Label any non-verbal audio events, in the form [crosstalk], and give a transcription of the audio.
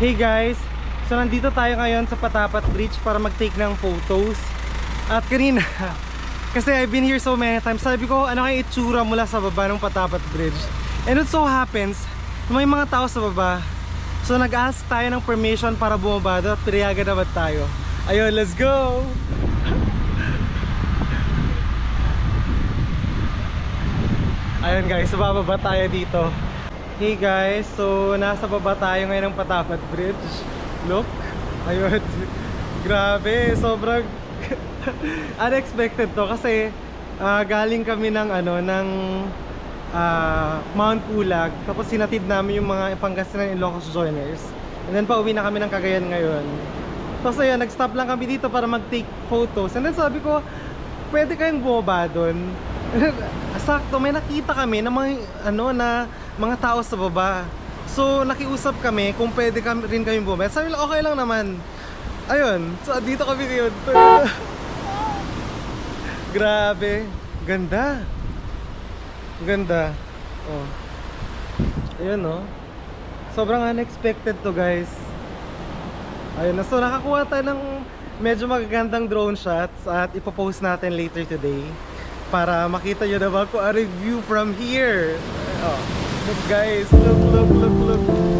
Hey guys, so nandito tayo ngayon sa Patapat Bridge para mag-take ng photos. At kanina, [laughs] kasi I've been here so many times, sabi ko ano kaya itsura mula sa baba ng Patapat Bridge. And it so happens, may mga tao sa baba. So nag-ask tayo ng permission para bumaba doon at pinayagan naman tayo. Ayun, let's go! [laughs] Ayun guys, bababa tayo dito. Hey guys, so nasa baba tayo ngayon ng Patapat Bridge. Look, ayun. [laughs] Grabe, sobrang [laughs] unexpected to kasi ah, galing kami ng ano ng ah, Mount Pulag tapos sinatid namin yung mga Pangasinan Ilocos joiners. And then pauwi na kami ng Cagayan ngayon. Tapos ayun, nag-stop lang kami dito para mag-take photos. And then sabi ko, pwede kayong bumaba doon. [laughs] Sakto, may nakita kami na mga, ano, na mga tao sa baba. So, nakiusap kami kung pwede kami, rin kami bumaba. Sabi nila, okay lang naman. Ayun, so dito kami ngayon. [laughs] Grabe, ganda. Ganda. Oh. Ayun, no. Sobrang unexpected to, guys. Ayun na, so nakakuha tayo ng medyo magagandang drone shots at ipopost natin later today para makita nyo naman kung ano view from here. Oh, look guys, look, look, look, look.